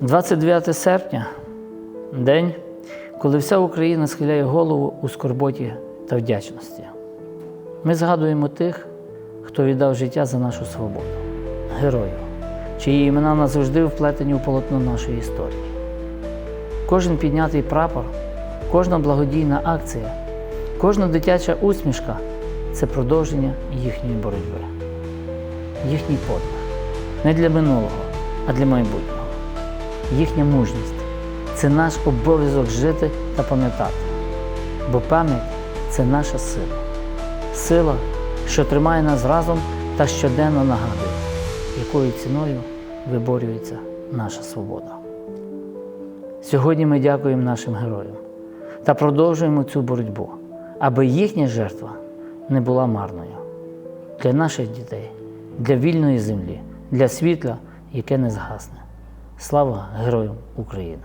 29 серпня день, коли вся Україна схиляє голову у скорботі та вдячності. Ми згадуємо тих, хто віддав життя за нашу свободу, героїв, чиї імена назавжди вплетені у полотно нашої історії. Кожен піднятий прапор, кожна благодійна акція, кожна дитяча усмішка це продовження їхньої боротьби, їхній подвиг не для минулого, а для майбутнього. Їхня мужність це наш обов'язок жити та пам'ятати, бо пам'ять це наша сила, сила, що тримає нас разом та щоденно нагадує, якою ціною виборюється наша свобода. Сьогодні ми дякуємо нашим героям та продовжуємо цю боротьбу, аби їхня жертва не була марною для наших дітей, для вільної землі, для світла, яке не згасне. Слава Героям України!